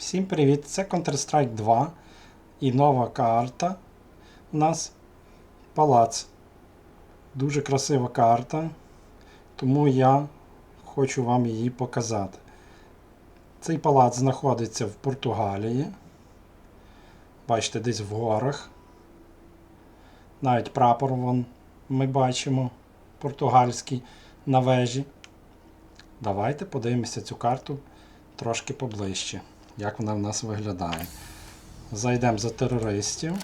Всім привіт! Це Counter-Strike 2 і нова карта у нас Палац. Дуже красива карта, тому я хочу вам її показати. Цей палац знаходиться в Португалії. Бачите, десь в горах. Навіть прапор вон ми бачимо португальський на вежі. Давайте подивимося цю карту трошки поближче, як вона в нас виглядає. Зайдемо за терористів.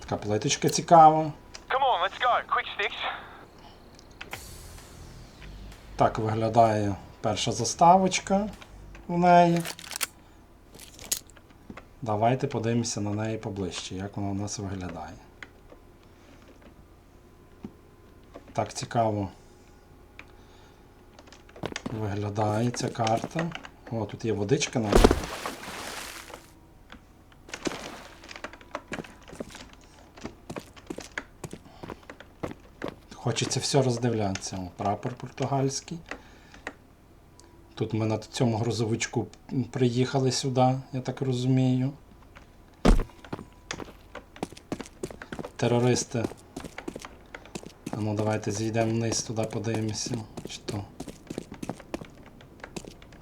Така плиточка цікава. Так виглядає перша заставочка в неї. Давайте подивимося на неї поближче, як вона у нас виглядає. Так цікаво виглядає ця карта. О, тут є водичка навіть. Хочеться все роздивлятися. О, прапор португальський. Тут ми на цьому грузовичку приїхали сюди, я так розумію. Терористи. А ну давайте зійдемо вниз туди, подивимося. Чи то.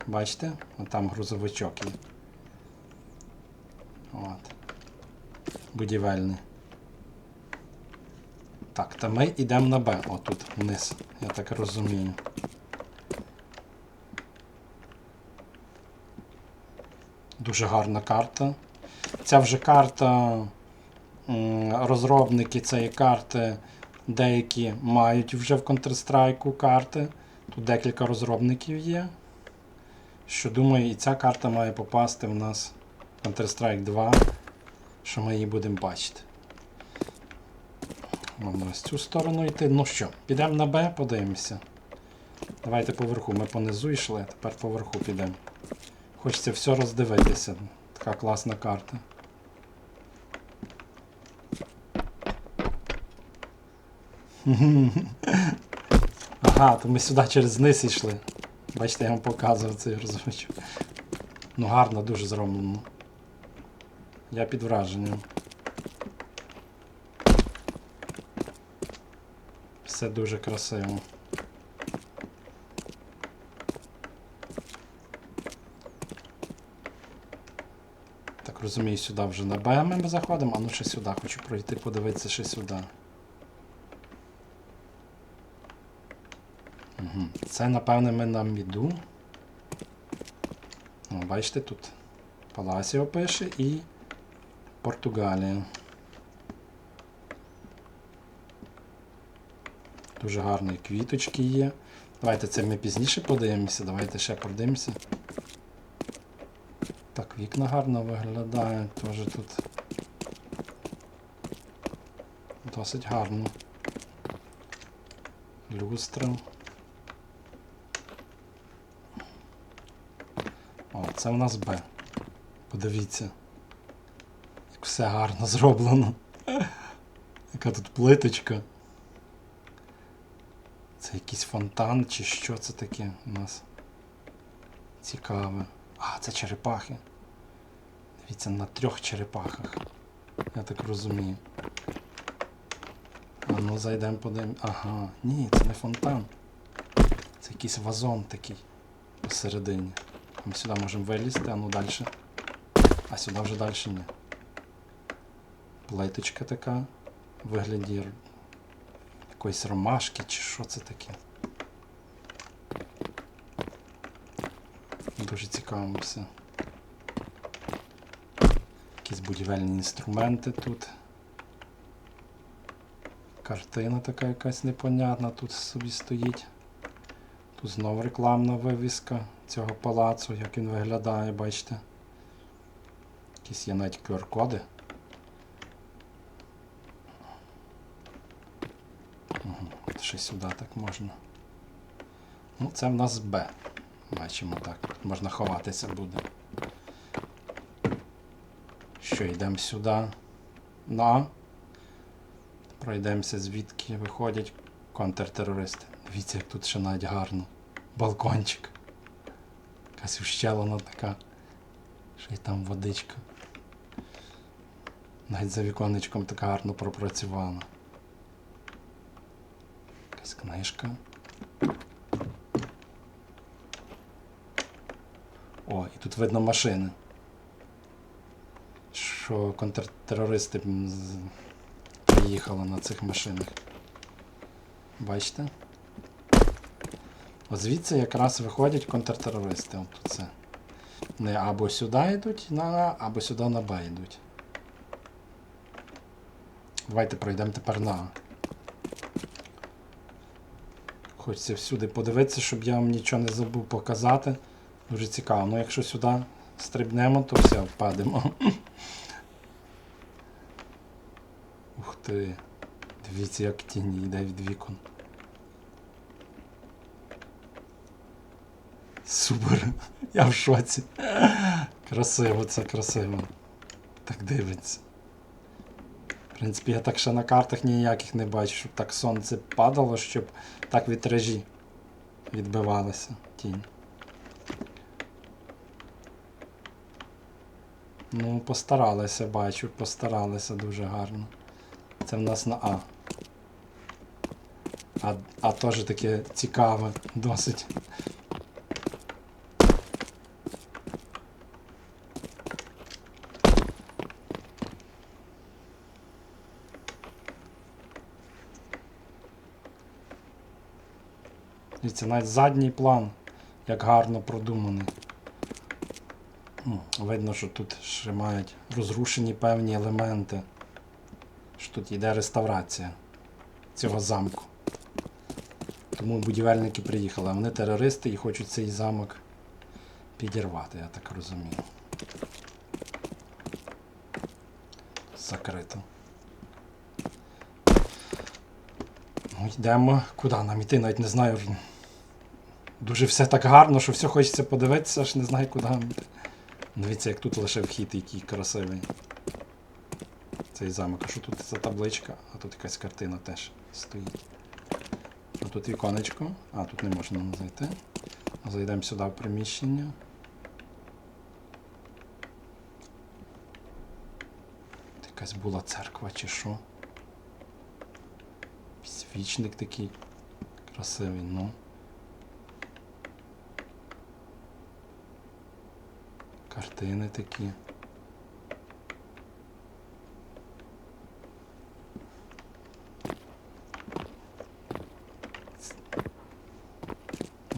Бачите? Там грузовичок є. От. Будівельний. Так, та ми йдемо на Б, отут вниз, я так розумію. Дуже гарна карта. Ця вже карта, розробники цієї карти, деякі мають вже в Counter-Strike карти. Тут декілька розробників є. Що думаю, і ця карта має попасти в нас в Counter-Strike 2, що ми її будемо бачити. Можна з цю сторону йти. Ну що, підемо на Б, подивимося. Давайте поверху. Ми понизу йшли, тепер поверху підемо. Хочеться все роздивитися. Така класна карта. Ага, то ми сюди через низ йшли. Бачите, я вам показував цей розвичок. Ну гарно дуже зроблено. Я під враженням. Все дуже красиво. Так розумію, сюди вже на Б ми заходимо, а ну ще сюди хочу пройти, подивитися ще сюди. Це, напевне, ми на міду. О, бачите, тут Паласіо пише і Португалія. Дуже гарні квіточки є. Давайте це ми пізніше подивимося, давайте ще подивимося. Так, вікна гарно виглядають, теж тут досить гарно. Люстра. Це в нас Б. Подивіться. Як все гарно зроблено. Яка тут плиточка. Це якийсь фонтан чи що це таке у нас? Цікаве. А, це черепахи. Дивіться, на трьох черепахах. Я так розумію. А ну зайдемо подивимось. Ага, ні, це не фонтан. Це якийсь вазон такий посередині. Ми сюди можемо вилізти, а ну далі. А сюди вже далі ні. Плиточка така. В вигляді якоїсь ромашки чи що це таке. Дуже цікаво все. Якісь будівельні інструменти тут. Картина така якась непонятна тут собі стоїть. Тут знову рекламна вивіска цього палацу, як він виглядає, бачите. Якісь є навіть QR-коди. Угу. Ще сюди так можна. Ну, це в нас Б. Бачимо так. Можна ховатися буде. Що, йдемо сюди. На. Пройдемося, звідки виходять контртерористи. Дивіться, як тут ще навіть гарно. Балкончик. Якась ущелина така. Ще й там водичка. Навіть за віконечком така гарно пропрацювана. Якась книжка. О, і тут видно машини. Що контртерористи приїхали на цих машинах. Бачите? От звідси якраз виходять контртерористи. От це. Вони або сюди йдуть на А, або сюди на Б йдуть. Давайте пройдемо тепер на А. Хочеться всюди подивитися, щоб я вам нічого не забув показати. Дуже цікаво. Ну якщо сюди стрибнемо, то все, впадемо. Ух ти. Дивіться, як тінь йде від вікон. Супер. Я в шоці. Красиво, це красиво. Так дивиться. В принципі, я так ще на картах ніяких не бачу, щоб так сонце падало, щоб так вітражі відбивалися. Тінь. Ну, постаралися, бачу, постаралися дуже гарно. Це в нас на А. А, а теж таке цікаве, досить. Дивіться, навіть задній план, як гарно продуманий. Видно, що тут ще мають розрушені певні елементи. Що тут йде реставрація цього замку. Тому будівельники приїхали, а вони терористи і хочуть цей замок підірвати, я так розумію. Закрито. Ну, йдемо. Куди нам іти? Навіть не знаю. Дуже все так гарно, що все хочеться подивитися, аж не знаю, куди. Дивіться, як тут лише вхід, який красивий. Цей замок. А що тут за табличка? А тут якась картина теж стоїть. А тут віконечко. А, тут не можна зайти. Зайдемо сюди в приміщення. Якась була церква чи що. Свічник такий красивий, ну. Картини такі.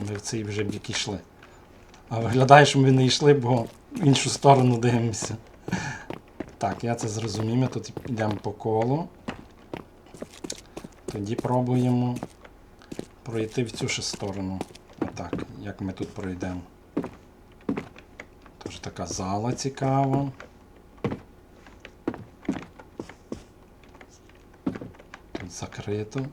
Ми в цей вже бік йшли. А виглядає, що ми не йшли, бо в іншу сторону дивимося. Так, я це зрозумів. Ми тут йдемо по колу. Тоді пробуємо пройти в цю ще сторону. Отак, як ми тут пройдемо. Така зала цікава. Тут закрито.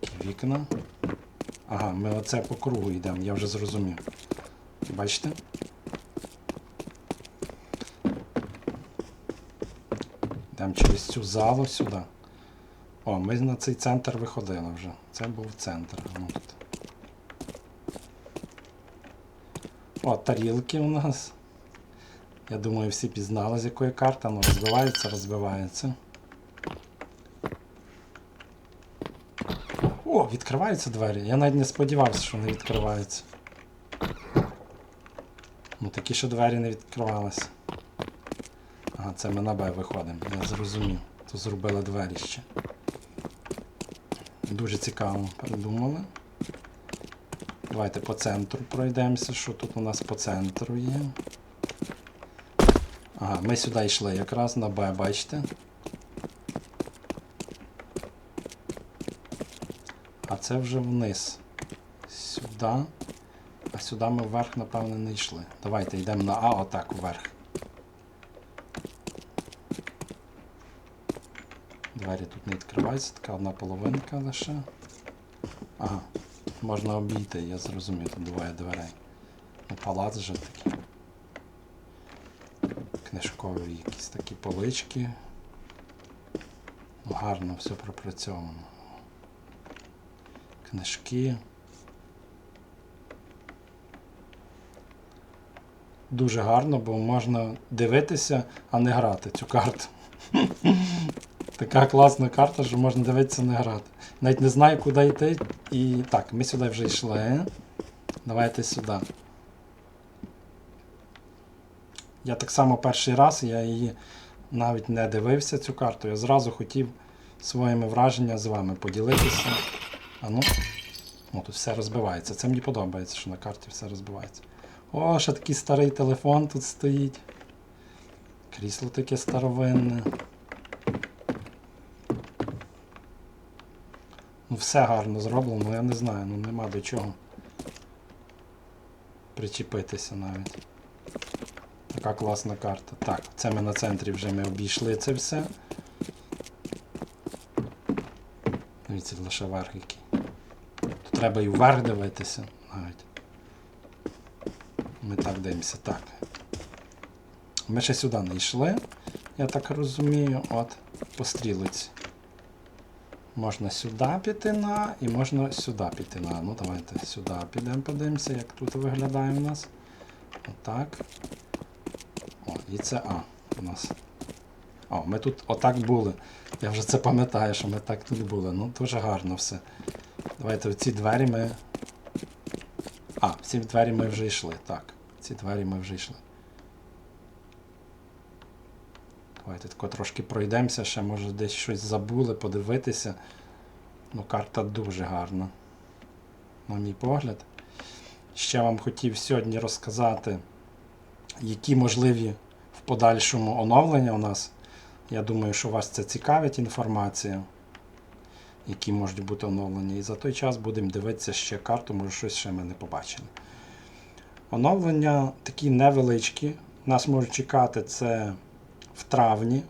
Такі вікна. Ага, ми оце по кругу йдемо, я вже зрозумів. Бачите? Йдемо через цю залу сюди. О, ми на цей центр виходили вже. Це був центр. Ну. О, тарілки у нас. Я думаю, всі пізнали, з якої карти. Ну, розбивається, розбивається. О, відкриваються двері. Я навіть не сподівався, що вони відкриваються. Ну такі ще двері не відкривалися. Ага, це ми на Б виходимо, я зрозумів. Тут зробили двері ще. Дуже цікаво придумали. Давайте по центру пройдемося, що тут у нас по центру є. Ага, ми сюди йшли якраз на Б, бачите? А це вже вниз. Сюди. А сюди ми вверх, напевно, не йшли. Давайте йдемо на А, отак вверх. Двері тут не відкриваються, така одна половинка лише. Ага, можна обійти, я зрозумів, тут двоє дверей. Ну, палац же такий. Книжкові якісь такі полички. Ну, гарно все пропрацьовано. Книжки. Дуже гарно, бо можна дивитися, а не грати цю карту. Така класна карта, що можна дивитися, не грати. Навіть не знаю, куди йти. І так, ми сюди вже йшли. Давайте сюди. Я так само перший раз, я її навіть не дивився цю карту. Я зразу хотів своїми враженнями з вами поділитися. А ну. О, тут все розбивається. Це мені подобається, що на карті все розбивається. О, ще такий старий телефон тут стоїть. Крісло таке старовинне. Все гарно зроблено, я не знаю, ну нема до чого причепитися навіть. Така класна карта. Так, це ми на центрі вже ми обійшли це все. Дивіться, лише верх який. Тут треба і вверх дивитися навіть. Ми так дивимося. Так. Ми ще сюди не йшли, я так розумію, от по стрілиці. Можна сюди піти на і можна сюди піти на. Ну давайте сюди підемо, подивимося, як тут виглядає у нас. Отак. О, і це А у нас. О, ми тут отак були. Я вже це пам'ятаю, що ми так тут були. Ну, дуже гарно все. Давайте в ці двері ми. А, в ці двері ми вже йшли. Так. Ці двері ми вже йшли. Давайте тако трошки пройдемося, ще може десь щось забули, подивитися. Ну, карта дуже гарна. На мій погляд. Ще вам хотів сьогодні розказати, які можливі в подальшому оновлення у нас. Я думаю, що вас це цікавить інформація, які можуть бути оновлені. І за той час будемо дивитися ще карту, може щось ще ми не побачили. Оновлення такі невеличкі. Нас можуть чекати це в травні.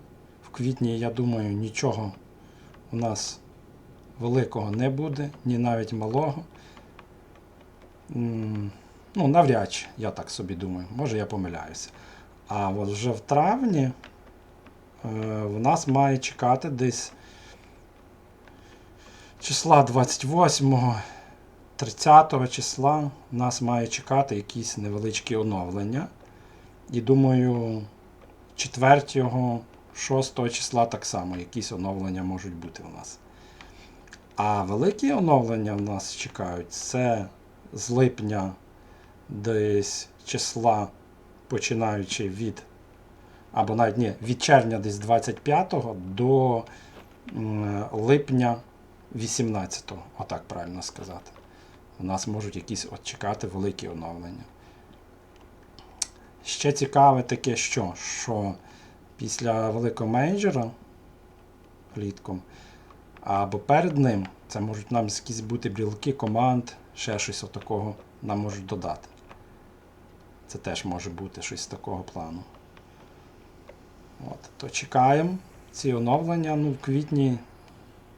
В квітні, я думаю, нічого у нас великого не буде, ні навіть малого. Ну, навряд чи, я так собі думаю. Може я помиляюся. А от вже в травні е, в нас має чекати десь числа 28 30 числа нас має чекати якісь невеличкі оновлення. І думаю, 4 6 числа так само якісь оновлення можуть бути у нас. А великі оновлення в нас чекають це з липня десь числа, починаючи від, або навіть ні, від червня десь 25 до липня 18, отак правильно сказати. У нас можуть якісь от чекати великі оновлення. Ще цікаве таке, що, що після великого менеджера влітком, або перед ним, це можуть нам якісь бути брілки команд, ще щось отакого нам можуть додати. Це теж може бути щось з такого плану. От, то чекаємо ці оновлення. Ну, в квітні,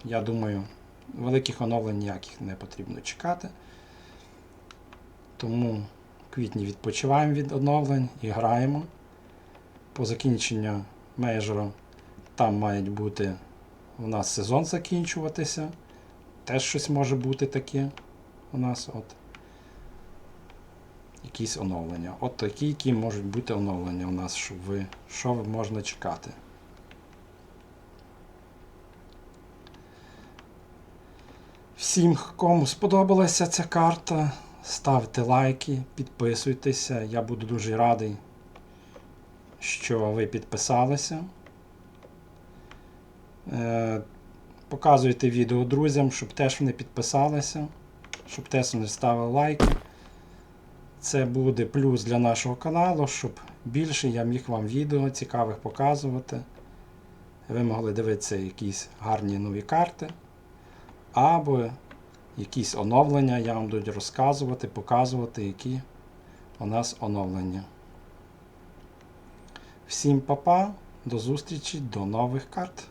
я думаю, великих оновлень ніяких не потрібно чекати. Тому квітні відпочиваємо від оновлень і граємо. По закінченню мейджора там мають бути у нас сезон закінчуватися. Теж щось може бути таке у нас. От. Якісь оновлення. От такі, які можуть бути оновлення у нас, щоб ви, що можна чекати. Всім, кому сподобалася ця карта, ставте лайки, підписуйтеся. Я буду дуже радий, що ви підписалися. Е, Показуйте відео друзям, щоб теж вони підписалися, щоб теж вони ставили лайки. Це буде плюс для нашого каналу, щоб більше я міг вам відео цікавих показувати. Ви могли дивитися якісь гарні нові карти. Або якісь оновлення я вам буду розказувати, показувати, які у нас оновлення. Всім па-па, до зустрічі, до нових карт.